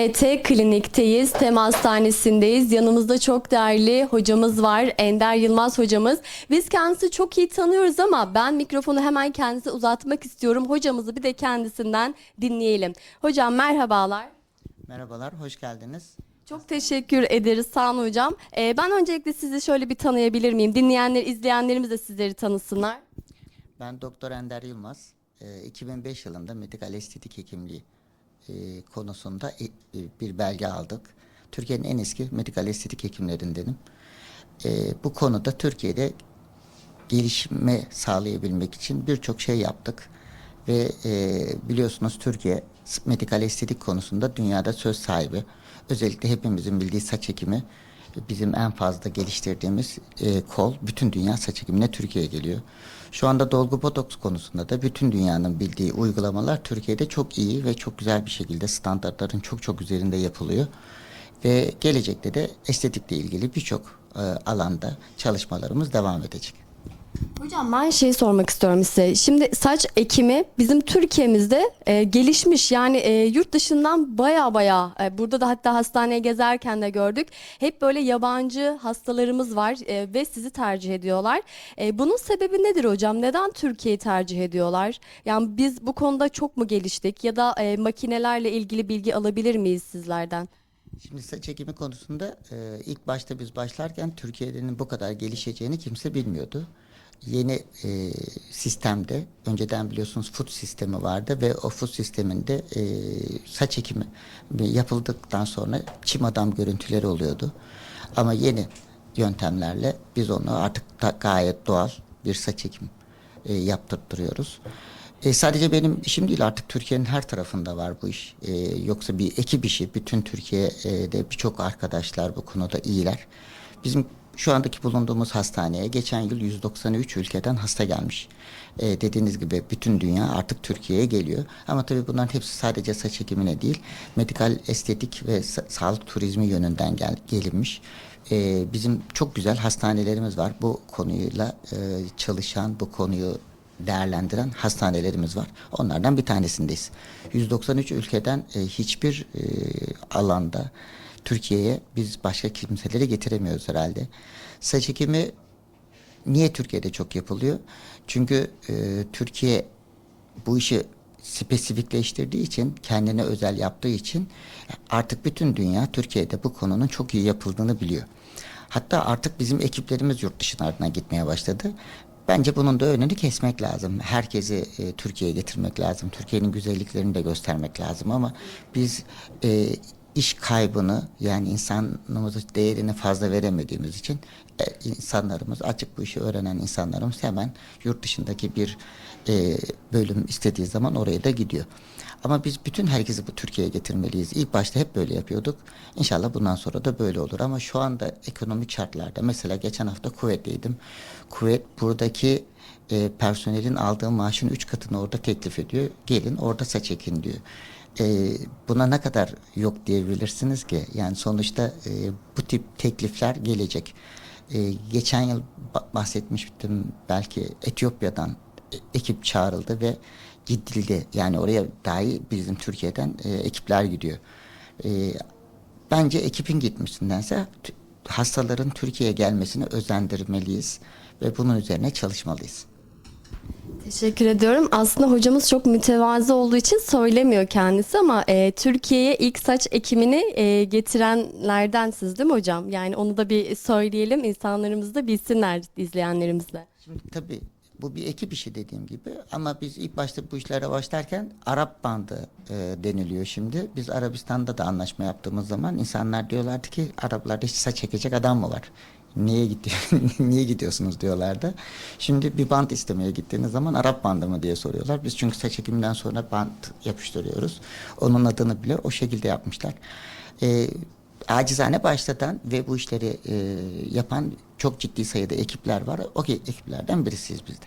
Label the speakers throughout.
Speaker 1: HT Klinik'teyiz. Tem Hastanesi'ndeyiz. Yanımızda çok değerli hocamız var. Ender Yılmaz hocamız. Biz kendisi çok iyi tanıyoruz ama ben mikrofonu hemen kendisine uzatmak istiyorum. Hocamızı bir de kendisinden dinleyelim. Hocam merhabalar.
Speaker 2: Merhabalar, hoş geldiniz.
Speaker 1: Çok teşekkür ederiz sağ olun hocam. Ee, ben öncelikle sizi şöyle bir tanıyabilir miyim? Dinleyenler, izleyenlerimiz de sizleri tanısınlar.
Speaker 2: Ben Doktor Ender Yılmaz. Ee, 2005 yılında medikal estetik hekimliği e, konusunda e, e, bir belge aldık. Türkiye'nin en eski medikal estetik hekimlerindenim. Ee, bu konuda Türkiye'de gelişme sağlayabilmek için birçok şey yaptık. Ve e, biliyorsunuz Türkiye medikal estetik konusunda dünyada söz sahibi. Özellikle hepimizin bildiği saç ekimi bizim en fazla geliştirdiğimiz e, kol. Bütün dünya saç ekimine Türkiye'ye geliyor. Şu anda dolgu botoks konusunda da bütün dünyanın bildiği uygulamalar Türkiye'de çok iyi ve çok güzel bir şekilde standartların çok çok üzerinde yapılıyor. Ve gelecekte de estetikle ilgili birçok e, alanda çalışmalarımız devam edecek.
Speaker 1: Hocam ben şey sormak istiyorum size. Şimdi saç ekimi bizim Türkiye'mizde e, gelişmiş. Yani e, yurt dışından baya baya e, burada da hatta hastaneye gezerken de gördük. Hep böyle yabancı hastalarımız var e, ve sizi tercih ediyorlar. E, bunun sebebi nedir hocam? Neden Türkiye'yi tercih ediyorlar? Yani biz bu konuda çok mu geliştik ya da e, makinelerle ilgili bilgi alabilir miyiz sizlerden?
Speaker 2: Şimdi saç ekimi konusunda e, ilk başta biz başlarken Türkiye'nin bu kadar gelişeceğini kimse bilmiyordu. Yeni e, sistemde önceden biliyorsunuz food sistemi vardı ve o food sisteminde e, saç ekimi yapıldıktan sonra çim adam görüntüleri oluyordu. Ama yeni yöntemlerle biz onu artık da gayet doğal bir saç ekimi e, yaptırtıyoruz. E, sadece benim işim değil artık Türkiye'nin her tarafında var bu iş. E, yoksa bir ekip işi. Bütün Türkiye'de birçok arkadaşlar bu konuda iyiler. Bizim şu andaki bulunduğumuz hastaneye geçen yıl 193 ülkeden hasta gelmiş. E, dediğiniz gibi bütün dünya artık Türkiye'ye geliyor. Ama tabii bunların hepsi sadece saç ekimine değil, medikal estetik ve sa- sağlık turizmi yönünden gel- gelinmiş. E, bizim çok güzel hastanelerimiz var. Bu konuyla e, çalışan, bu konuyu değerlendiren hastanelerimiz var. Onlardan bir tanesindeyiz. 193 ülkeden e, hiçbir e, alanda Türkiye'ye biz başka kimseleri getiremiyoruz herhalde. Saç ekimi niye Türkiye'de çok yapılıyor? Çünkü e, Türkiye bu işi spesifikleştirdiği için, kendine özel yaptığı için artık bütün dünya Türkiye'de bu konunun çok iyi yapıldığını biliyor. Hatta artık bizim ekiplerimiz yurt dışlarına gitmeye başladı. Bence bunun da önünü kesmek lazım. Herkesi e, Türkiye'ye getirmek lazım. Türkiye'nin güzelliklerini de göstermek lazım ama biz e, iş kaybını yani insanımızın değerini fazla veremediğimiz için e, insanlarımız açık bu işi öğrenen insanlarımız hemen yurt dışındaki bir e, bölüm istediği zaman oraya da gidiyor. Ama biz bütün herkesi bu Türkiye'ye getirmeliyiz. İlk başta hep böyle yapıyorduk. İnşallah bundan sonra da böyle olur. Ama şu anda ekonomik şartlarda mesela geçen hafta Kuveyt'teydim. Kuveyt buradaki e, personelin aldığı maaşın üç katını orada teklif ediyor. Gelin orada saç diyor. E, buna ne kadar yok diyebilirsiniz ki? Yani sonuçta e, bu tip teklifler gelecek. E, geçen yıl ba- bahsetmiştim belki Etiyopya'dan e, ekip çağrıldı ve gidildi. Yani oraya dahi bizim Türkiye'den e, ekipler gidiyor. E, bence ekipin gitmişsindense t- hastaların Türkiye'ye gelmesini özendirmeliyiz ve bunun üzerine çalışmalıyız.
Speaker 1: Teşekkür ediyorum. Aslında hocamız çok mütevazı olduğu için söylemiyor kendisi ama e, Türkiye'ye ilk saç ekimini e, getirenlerden değil mi hocam? Yani onu da bir söyleyelim insanlarımız da bilsinler izleyenlerimiz de.
Speaker 2: Şimdi tabii bu bir ekip işi dediğim gibi ama biz ilk başta bu işlere başlarken Arap bandı e, deniliyor şimdi. Biz Arabistan'da da anlaşma yaptığımız zaman insanlar diyorlardı ki Araplarda hiç saç çekecek adam mı var? Niye gidiyor niye gidiyorsunuz diyorlardı. Şimdi bir bant istemeye gittiğiniz zaman Arap bandı mı diye soruyorlar. Biz çünkü saç ekiminden sonra bant yapıştırıyoruz. Onun adını bile o şekilde yapmışlar. E, acizane başlatan ve bu işleri e, yapan çok ciddi sayıda ekipler var. O ki- ekiplerden birisiyiz biz de.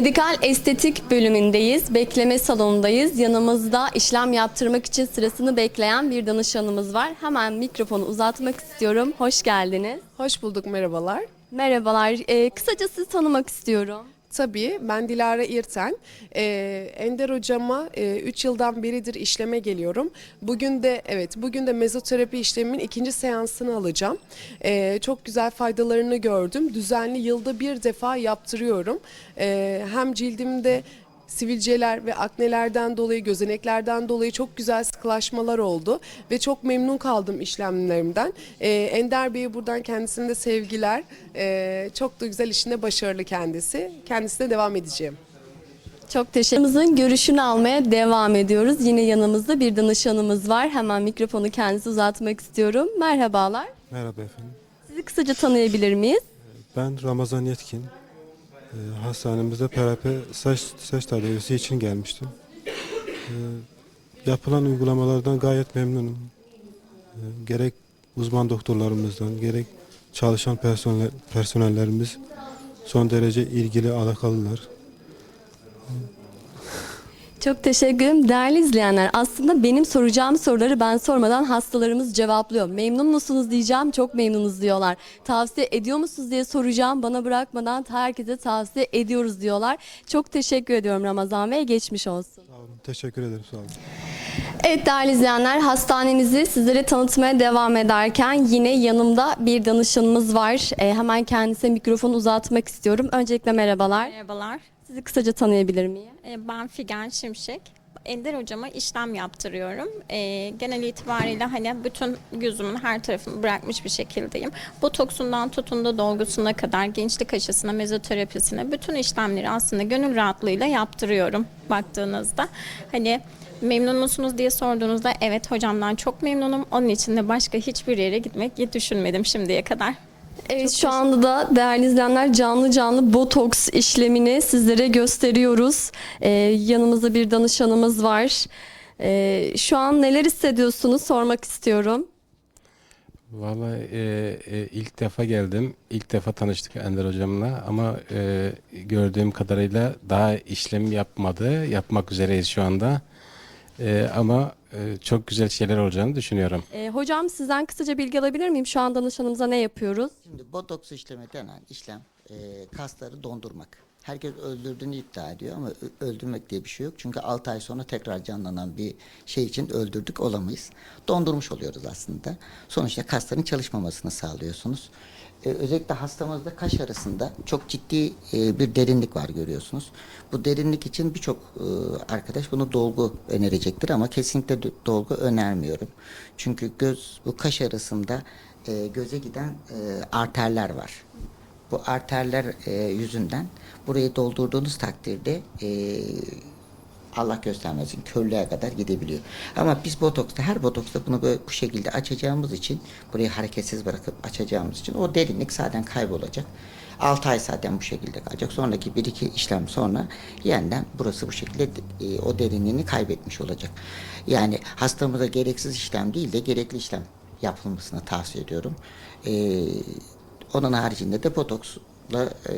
Speaker 1: Medikal estetik bölümündeyiz. Bekleme salonundayız. Yanımızda işlem yaptırmak için sırasını bekleyen bir danışanımız var. Hemen mikrofonu uzatmak istiyorum. Hoş geldiniz.
Speaker 3: Hoş bulduk, merhabalar.
Speaker 1: Merhabalar. Ee, kısaca sizi tanımak istiyorum.
Speaker 3: Tabii ben Dilara İrten. Ee, Ender hocama 3 yıldan beridir işleme geliyorum. Bugün de evet bugün de mezoterapi işlemimin ikinci seansını alacağım. Ee, çok güzel faydalarını gördüm. Düzenli yılda bir defa yaptırıyorum. Ee, hem cildimde sivilceler ve aknelerden dolayı, gözeneklerden dolayı çok güzel sıkılaşmalar oldu ve çok memnun kaldım işlemlerimden. Ee, Ender Bey'e buradan kendisine de sevgiler. Ee, çok da güzel işinde başarılı kendisi. Kendisine devam edeceğim.
Speaker 1: Çok teşekkür görüşünü almaya devam ediyoruz. Yine yanımızda bir danışanımız var. Hemen mikrofonu kendisi uzatmak istiyorum. Merhabalar.
Speaker 4: Merhaba efendim.
Speaker 1: Sizi kısaca tanıyabilir miyiz?
Speaker 4: Ben Ramazan Yetkin. Ee, hastanemizde PRP saç, saç tedavisi için gelmiştim. Ee, yapılan uygulamalardan gayet memnunum. Ee, gerek uzman doktorlarımızdan, gerek çalışan personel, personellerimiz son derece ilgili, alakalılar.
Speaker 1: Çok teşekkür ederim. Değerli izleyenler aslında benim soracağım soruları ben sormadan hastalarımız cevaplıyor. Memnun musunuz diyeceğim çok memnunuz diyorlar. Tavsiye ediyor musunuz diye soracağım bana bırakmadan herkese tavsiye ediyoruz diyorlar. Çok teşekkür ediyorum Ramazan Bey geçmiş olsun.
Speaker 4: Sağ olun, teşekkür ederim, sağ olun.
Speaker 1: Evet değerli izleyenler hastanemizi sizlere tanıtmaya devam ederken yine yanımda bir danışanımız var. Ee, hemen kendisine mikrofonu uzatmak istiyorum. Öncelikle merhabalar.
Speaker 5: Merhabalar.
Speaker 1: Sizi kısaca tanıyabilir miyim?
Speaker 5: Ee, Ben Figen Şimşek. Ender hocama işlem yaptırıyorum. Ee, genel itibariyle hani bütün yüzümün her tarafını bırakmış bir şekildeyim. Botoksundan tutun da dolgusuna kadar gençlik aşısına, mezoterapisine bütün işlemleri aslında gönül rahatlığıyla yaptırıyorum baktığınızda. Hani memnun musunuz diye sorduğunuzda evet hocamdan çok memnunum. Onun için de başka hiçbir yere gitmek düşünmedim şimdiye kadar.
Speaker 1: Evet şu anda da değerli izleyenler canlı canlı botoks işlemini sizlere gösteriyoruz. Ee, yanımızda bir danışanımız var. Ee, şu an neler hissediyorsunuz sormak istiyorum.
Speaker 6: Vallahi e, e, ilk defa geldim. İlk defa tanıştık Ender hocamla ama e, gördüğüm kadarıyla daha işlem yapmadı. Yapmak üzereyiz şu anda. E, ama e, çok güzel şeyler olacağını düşünüyorum.
Speaker 1: Ee, hocam sizden kısaca bilgi alabilir miyim? Şu an danışanımıza ne yapıyoruz?
Speaker 2: Şimdi botoks işlemi denen işlem e, kasları dondurmak. Herkes öldürdüğünü iddia ediyor ama ö- öldürmek diye bir şey yok. Çünkü 6 ay sonra tekrar canlanan bir şey için öldürdük olamayız. Dondurmuş oluyoruz aslında. Sonuçta kasların çalışmamasını sağlıyorsunuz. E, özellikle hastamızda kaş arasında çok ciddi e, bir derinlik var görüyorsunuz. Bu derinlik için birçok e, arkadaş bunu dolgu önerecektir ama kesinlikle do- dolgu önermiyorum. Çünkü göz bu kaş arasında göze giden arterler var. Bu arterler yüzünden burayı doldurduğunuz takdirde Allah göstermesin körlüğe kadar gidebiliyor. Ama biz botoksta her botoksta bunu böyle bu şekilde açacağımız için burayı hareketsiz bırakıp açacağımız için o derinlik zaten kaybolacak. 6 ay zaten bu şekilde kalacak. Sonraki bir iki işlem sonra yeniden burası bu şekilde e, o derinliğini kaybetmiş olacak. Yani hastamıza gereksiz işlem değil de gerekli işlem yapılmasını tavsiye ediyorum. E, onun haricinde de botoksla e,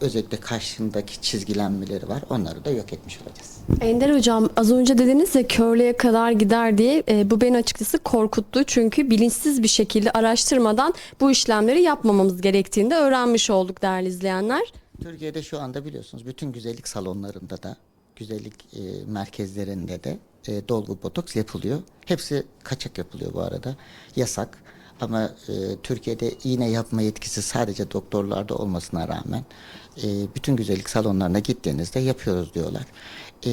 Speaker 2: özellikle karşındaki çizgilenmeleri var. Onları da yok etmiş olacağız.
Speaker 1: Ender hocam az önce dediniz ya körlüğe kadar gider diye e, bu beni açıkçası korkuttu. Çünkü bilinçsiz bir şekilde araştırmadan bu işlemleri yapmamamız gerektiğini de öğrenmiş olduk değerli izleyenler.
Speaker 2: Türkiye'de şu anda biliyorsunuz bütün güzellik salonlarında da güzellik e, merkezlerinde de e, dolgu botoks yapılıyor. Hepsi kaçak yapılıyor bu arada. Yasak. Ama e, Türkiye'de iğne yapma yetkisi sadece doktorlarda olmasına rağmen e, bütün güzellik salonlarına gittiğinizde yapıyoruz diyorlar. E,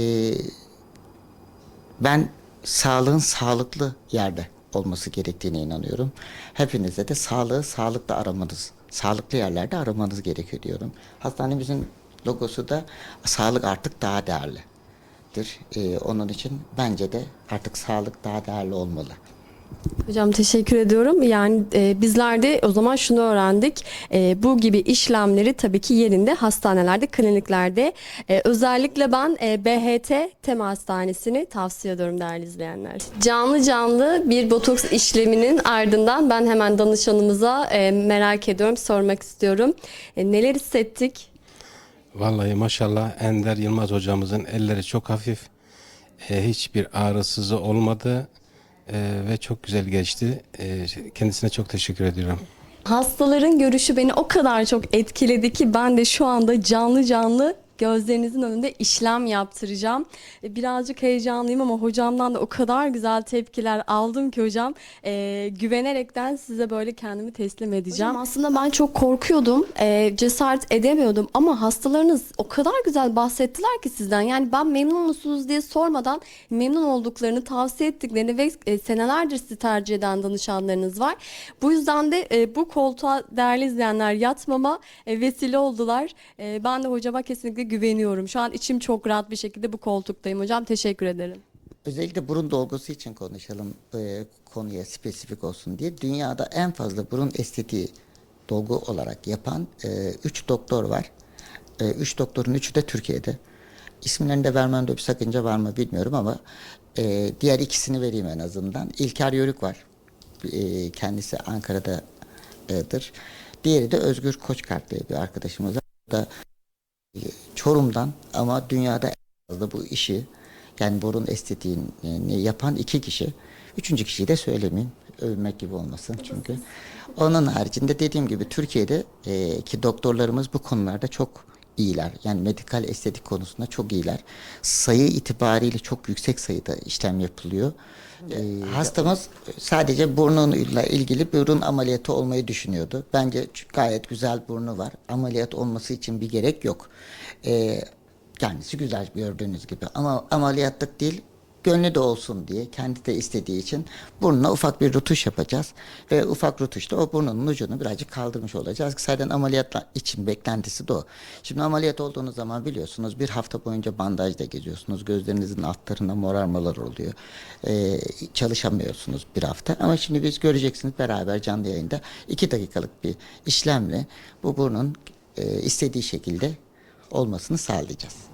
Speaker 2: ben sağlığın sağlıklı yerde olması gerektiğine inanıyorum. Hepinize de sağlığı sağlıkta aramanız, sağlıklı yerlerde aramanız gerekiyor diyorum. Hastanemizin logosu da sağlık artık daha değerlidir. Ee, onun için bence de artık sağlık daha değerli olmalı.
Speaker 1: Hocam teşekkür ediyorum. Yani e, bizler de o zaman şunu öğrendik. E, bu gibi işlemleri tabii ki yerinde hastanelerde, kliniklerde. E, özellikle ben e, BHT Tema Hastanesi'ni tavsiye ediyorum değerli izleyenler. Canlı canlı bir botoks işleminin ardından ben hemen danışanımıza e, merak ediyorum, sormak istiyorum. E, neler hissettik?
Speaker 6: Vallahi maşallah Ender Yılmaz hocamızın elleri çok hafif. E, hiçbir ağrısızı olmadı. E, ve çok güzel geçti. E, kendisine çok teşekkür ediyorum.
Speaker 1: Hastaların görüşü beni o kadar çok etkiledi ki ben de şu anda canlı canlı gözlerinizin önünde işlem yaptıracağım. E, Birazcık heyecanlıyım ama hocamdan da o kadar güzel tepkiler aldım ki hocam. E, güvenerekten size böyle kendimi teslim edeceğim. aslında ben çok korkuyordum. e, cesaret edemiyordum ama hastalarınız o kadar güzel bahsettiler ki sizden. Yani ben memnun musunuz diye sormadan memnun olduklarını, tavsiye ettiklerini ve e, senelerdir sizi tercih eden danışanlarınız var. Bu yüzden de e, bu koltuğa değerli izleyenler yatmama e, vesile oldular. E, ben de hocama kesinlikle güveniyorum. Şu an içim çok rahat bir şekilde bu koltuktayım hocam. Teşekkür ederim.
Speaker 2: Özellikle burun dolgusu için konuşalım e, konuya spesifik olsun diye. Dünyada en fazla burun estetiği dolgu olarak yapan 3 doktor var. 3 doktorun üçü de Türkiye'de. İsimlerini de vermemde bir sakınca var mı bilmiyorum ama e, diğer ikisini vereyim en azından. İlker Yörük var. E, kendisi Ankara'dadır. Diğeri de Özgür Koçkart diye bir arkadaşımız var. O da Çorum'dan ama dünyada fazla bu işi yani burun estetiğini yapan iki kişi. Üçüncü kişiyi de söylemeyeyim. Övmek gibi olmasın çünkü. Onun haricinde dediğim gibi Türkiye'de e, ki doktorlarımız bu konularda çok iyiler. Yani medikal estetik konusunda çok iyiler. Sayı itibariyle çok yüksek sayıda işlem yapılıyor. E, hastamız sadece burnuyla ilgili burun ameliyatı olmayı düşünüyordu. Bence gayet güzel burnu var. Ameliyat olması için bir gerek yok. E, kendisi güzel gördüğünüz gibi ama ameliyatlık değil gönlü de olsun diye kendi de istediği için burnuna ufak bir rutuş yapacağız ve ufak rutuşla o burnunun ucunu birazcık kaldırmış olacağız. Zaten ameliyat için beklentisi de o. Şimdi ameliyat olduğunuz zaman biliyorsunuz bir hafta boyunca bandajda geziyorsunuz. Gözlerinizin altlarında morarmalar oluyor. Ee, çalışamıyorsunuz bir hafta ama şimdi biz göreceksiniz beraber canlı yayında iki dakikalık bir işlemle bu burnun e, istediği şekilde olmasını sağlayacağız.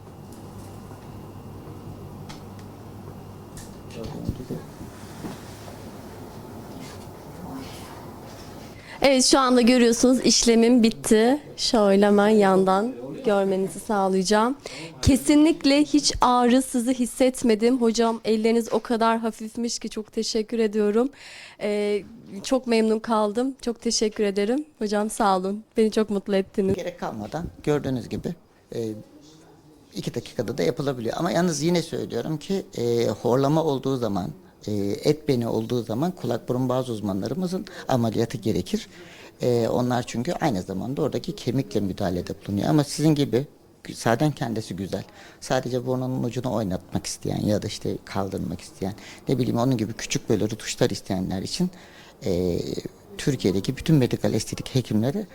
Speaker 1: Evet şu anda görüyorsunuz işlemim bitti. Şöyle hemen yandan görmenizi sağlayacağım. Kesinlikle hiç ağrı sızı hissetmedim. Hocam elleriniz o kadar hafifmiş ki çok teşekkür ediyorum. Ee, çok memnun kaldım. Çok teşekkür ederim. Hocam sağ olun. Beni çok mutlu ettiniz.
Speaker 2: Gerek kalmadan gördüğünüz gibi e, iki dakikada da yapılabiliyor. Ama yalnız yine söylüyorum ki e, horlama olduğu zaman, e, et beni olduğu zaman kulak burun boğaz uzmanlarımızın ameliyatı gerekir. E, onlar çünkü aynı zamanda oradaki kemikle müdahalede bulunuyor. Ama sizin gibi zaten kendisi güzel. Sadece burnunun ucunu oynatmak isteyen ya da işte kaldırmak isteyen ne bileyim onun gibi küçük böyle rutuşlar isteyenler için e, Türkiye'deki bütün medikal estetik hekimleri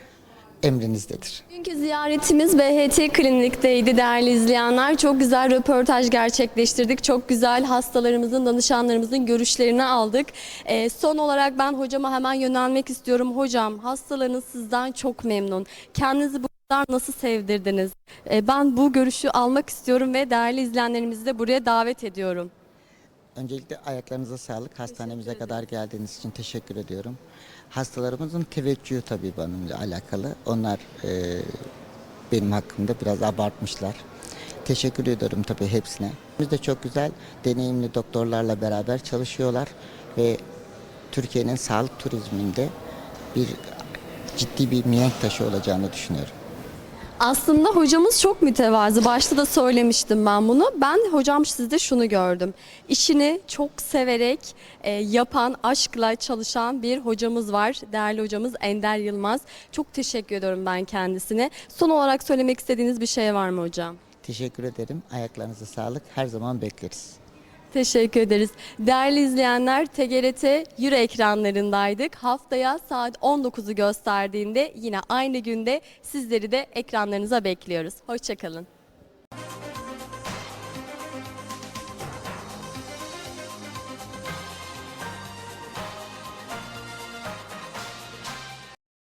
Speaker 2: emrinizdedir.
Speaker 1: Bugünkü ziyaretimiz BHT Klinik'teydi değerli izleyenler. Çok güzel röportaj gerçekleştirdik. Çok güzel hastalarımızın, danışanlarımızın görüşlerini aldık. Ee, son olarak ben hocama hemen yönelmek istiyorum. Hocam hastalarınız sizden çok memnun. Kendinizi bu kadar nasıl sevdirdiniz? Ee, ben bu görüşü almak istiyorum ve değerli izleyenlerimizi de buraya davet ediyorum.
Speaker 2: Öncelikle ayaklarınıza sağlık. Hastanemize kadar geldiğiniz için teşekkür ediyorum. Hastalarımızın teveccühü tabii benimle alakalı. Onlar e, benim hakkımda biraz abartmışlar. Teşekkür ediyorum tabii hepsine. Biz de çok güzel deneyimli doktorlarla beraber çalışıyorlar ve Türkiye'nin sağlık turizminde bir ciddi bir mihenk taşı olacağını düşünüyorum.
Speaker 1: Aslında hocamız çok mütevazı. Başta da söylemiştim ben bunu. Ben hocam sizde şunu gördüm. İşini çok severek e, yapan, aşkla çalışan bir hocamız var. Değerli hocamız Ender Yılmaz. Çok teşekkür ediyorum ben kendisine. Son olarak söylemek istediğiniz bir şey var mı hocam?
Speaker 2: Teşekkür ederim. Ayaklarınıza sağlık. Her zaman bekleriz.
Speaker 1: Teşekkür ederiz. Değerli izleyenler TGRT Euro ekranlarındaydık. Haftaya saat 19'u gösterdiğinde yine aynı günde sizleri de ekranlarınıza bekliyoruz. Hoşçakalın.